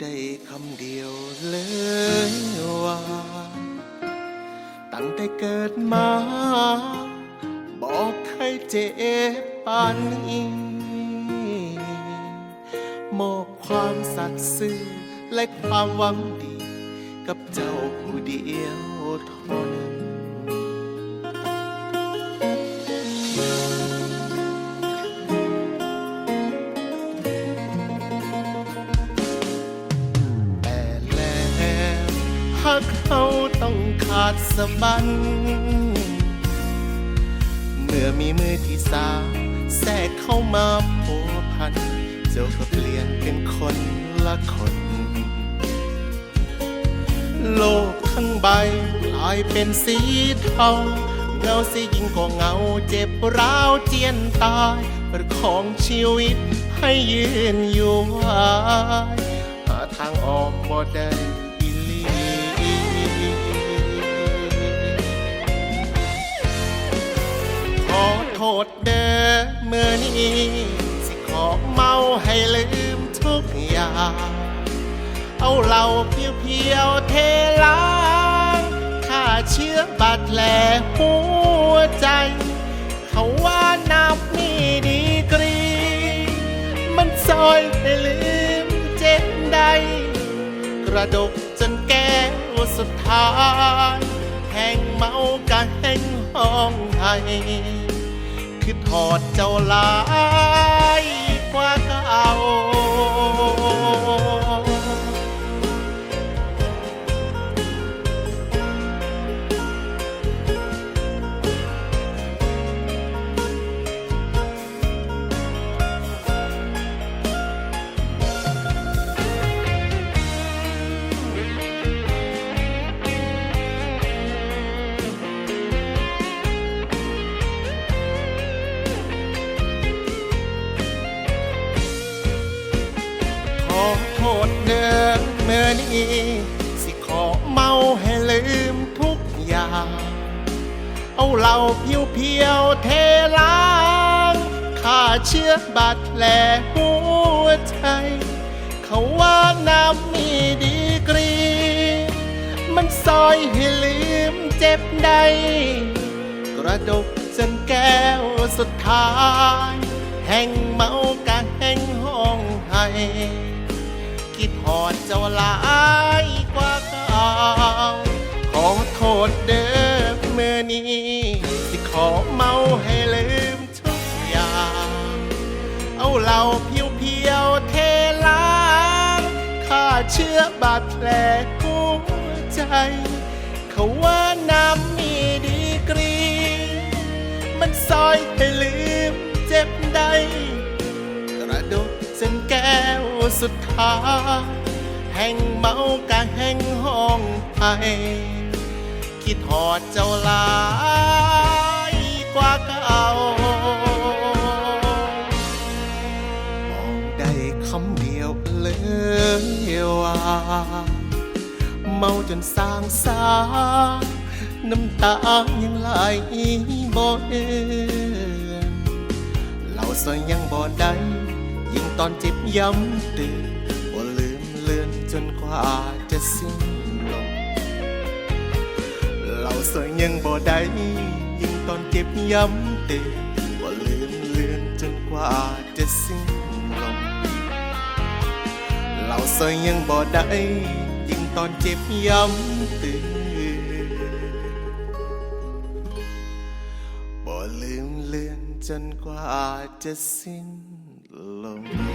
ได้คำเดียวเลยว่า ตั้งแต่เกิดมา บอกใครเจ็บปานนี้มอบความสัตย์ซื่อและความหวังดี กับเจ้าผู้เดียวเท่านั้น หากเขาต้องขาดสะบัน เมื่อมีมือที่สาแทรกเข้ามาพัวพัน เจ้าก็เปลี่ยนเป็นคนละคน โลกทั้งใบกลายเป็นสีเทาเงาสิยิ่งก็เงาเจ็บร้าวเจียนตายประของชีวิตให้ยืนอยู่ไหวหาทางออกบ่ได้ โทษเด้อเมื่อนี้สิขอเมาให้ลืมทุกอย่าง เอาเหล้าเพียวๆเทล้างฆ่าเชื้อบาดแผลหัวใจ เขาว่าน้ำมีดีกรี มันซอยให้ลืมเจ็บใด กระดกจนแก้วสุดท้ายแห้งเมากะแห้งห้องไห้ คือถอดเจ้าลา โทษเดิมเมื่อนี้ สิขอเมาให้ลืมทุกอย่าง เอาเหล้าเพียวเพียวเทล้างฆ่าเชื้อบาดแผลหัวใจ เขาว่าน้ำมีดีกรี มันซอยให้ลืมเจ็บใด กระดกจนแก้วสุดท้าย แห่งเมากันแห่งห้องไห้ คิดหอดเจ้าหลายกว่าเก่าขอโทษเด้อเมื่อนี้ที่ขอเมาให้ลืมทุกอย่าง เอาเหล้าเพียวเพียวเทล้างฆ่าเชื้อบาดแผลหัวใจ เขาว่าน้ำมีดีกรี มันซอยให้ลืมเจ็บใด สุดท้ายแห่งเมากะแห่งห้องไห้คิดหอดเจ้าลายกว่าเก่าบอกได้คำเดียวเลยว่าเมาจนสร้างสาน้ำตายังไหลบ่เอือนเราซอยยังบ่ได้ ตอนจ็บย้ำเตือนบ่าลืมเลือนจนกว่าจะสิ้นลมเราซอยยังบ่ได้ยิ่งตอนเจ็บย้ำเตือนบ่าลืมเลือนจนกว่าจะสิ้นลมเราซอยยังบ่ได้ยิ่งตอนเจ็บย้ำเตือนบ่ลืมเลือนจนกว่าจะสิ้นลม